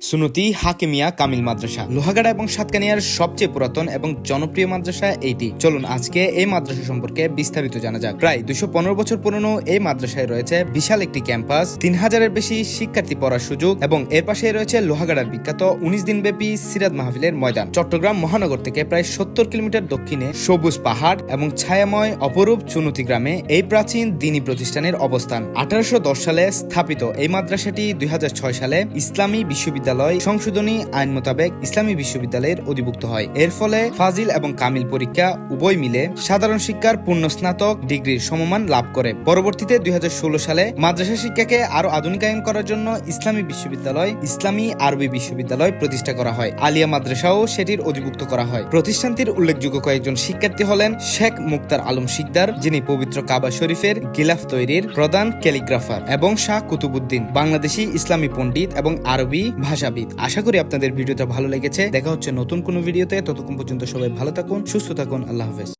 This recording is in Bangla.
সুনতি হাকিমিয়া কামিল মাদ্রাসা। লোহাগাড়া এবং সাতকানিয়ার সবচেয়ে পুরাতন এবং জনপ্রিয় মাদ্রাসা এইটি। চলুন আজকে এই মাদ্রাসা সম্পর্কে বিস্তারিত জানা যাক। প্রায় দুশো পনেরো বছর পুরনো এই মাদ্রাসায় রয়েছে বিশাল একটি ক্যাম্পাস, তিন হাজারের বেশি শিক্ষার্থী পড়ার সুযোগ এবং এর পাশে রয়েছে লোহাগাড়ার বিখ্যাত উনিশ দিনব্যাপী সিরাত মাহফিলের ময়দান। চট্টগ্রাম মহানগর থেকে প্রায় সত্তর কিলোমিটার দক্ষিণে সবুজ পাহাড় এবং ছায়াময় অপরূপ চুনতি গ্রামে এই প্রাচীন দিনী প্রতিষ্ঠানের অবস্থান। আঠারোশো দশ সালে স্থাপিত এই মাদ্রাসাটি দুই হাজার ছয় সালে ইসলামী বিশ্ববিদ্যালয় সংশোধনী আইন মোতাবেক ইসলামী বিশ্ববিদ্যালয়ের অধিভুক্ত হয়। এর ফলে ফাজিল এবং কামিল পরীক্ষা উভয় মিলে সাধারণ শিক্ষার পূর্ণ স্নাতক ডিগ্রির সমমান লাভ করে। পরবর্তীতে দুই সালে মাদ্রাসা শিক্ষাকে আরও আধুনিকায়ন করার জন্য ইসলামী বিশ্ববিদ্যালয় ইসলামী আরবি বিশ্ববিদ্যালয় প্রতিষ্ঠা করা হয়। আলিয়া মাদ্রাসাও সেটির অধিভুক্ত করা হয়। প্রতিষ্ঠানটির উল্লেখযোগ্য কয়েকজন শিক্ষার্থী হলেন শেখ মুক্তার আলম শিকদার, যিনি পবিত্র কাবা শরীফের গিলাফ তৈরির প্রধান ক্যালিগ্রাফার, এবং শাহ কুতুবুদ্দিন বাংলাদেশি ইসলামী পণ্ডিত এবং আরবি ভাষাবিদ আশা করি আপনাদের ভিডিওটা ভালো লেগেছে। দেখা হচ্ছে নতুন কোনো ভিডিওতে। ততক্ষণ পর্যন্ত সবাই ভালো থাকুন, সুস্থ থাকুন। আল্লাহ হাফেজ।